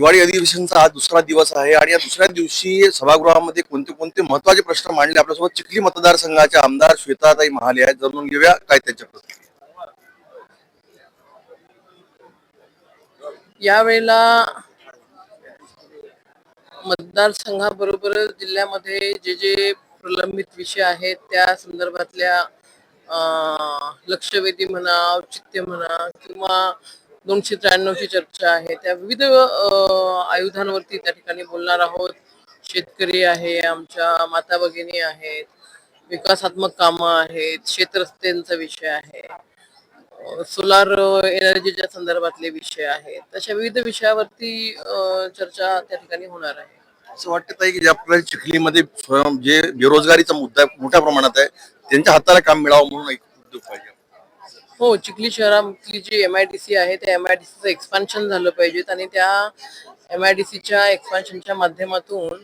दिवाळी अधिवेशनचा आज दुसरा दिवस आहे आणि या दुसऱ्या दिवशी सभागृहामध्ये कोणते कोणते महत्त्वाचे प्रश्न मांडले आपल्यासोबत चिखली मतदारसंघाच्या आमदार श्वेताताई महाले आहेत. जाणून घेऊया काय त्यांच्या प्रतिक्रिया यावेळेला मतदारसंघाबरोबरच जिल्ह्यामध्ये जे जे प्रलंबित विषय आहेत त्या संदर्भातल्या अं, लक्षवेधी म्हणा औचित्य म्हणा किंवा दोनशे त्र्याण्णवची चर्चा आहे. त्या विविध आयुधांवरती त्या ठिकाणी बोलणार आहोत. शेतकरी आहे आमच्या माता भगिनी आहेत विकासात्मक कामं आहेत शेतरस्त्यांचा विषय आहे सोलार एनर्जीच्या संदर्भातले विषय आहेत. अशा विविध विषयावरती अ, चर्चा त्या ठिकाणी होणार आहे. असं वाटत आहे की ज्या प्रकारे चिखलीमध्ये जे बेरोजगारीचा मुद्दा मोठ्या प्रमाणात आहे त्यांच्या हाताला काम मिळावं म्हणून एक उद्योग पाहिजे. हो चिखली शहरातली जी एम आय डी सी आहे त्या एम आय डी सीचं एक्सपान्शन झालं पाहिजेत आणि त्या एम आय डी सीच्या एक्सपान्शनच्या माध्यमातून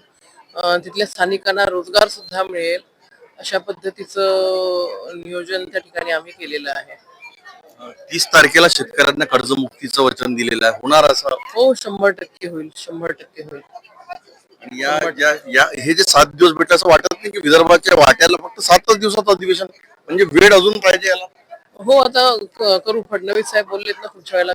तिथल्या स्थानिकांना रोजगार सुद्धा मिळेल अशा पद्धतीचं नियोजन त्या ठिकाणी आम्ही केलेलं आहे. तीस तारखेला शेतकऱ्यांना कर्जमुक्तीचं वचन दिलेलं आहे. होणार असं? हो शंभर टक्के होईल शंभर टक्के होईल. या या या हे जे सात दिवस भेटले असं वाटत नाही की विदर्भाच्या वाट्याला फक्त सातच दिवसात अधिवेशन म्हणजे वेळ अजून पाहिजे याला? हो आता करू. फडणवीस साहेब बोललेत ना पुढच्या वेळेला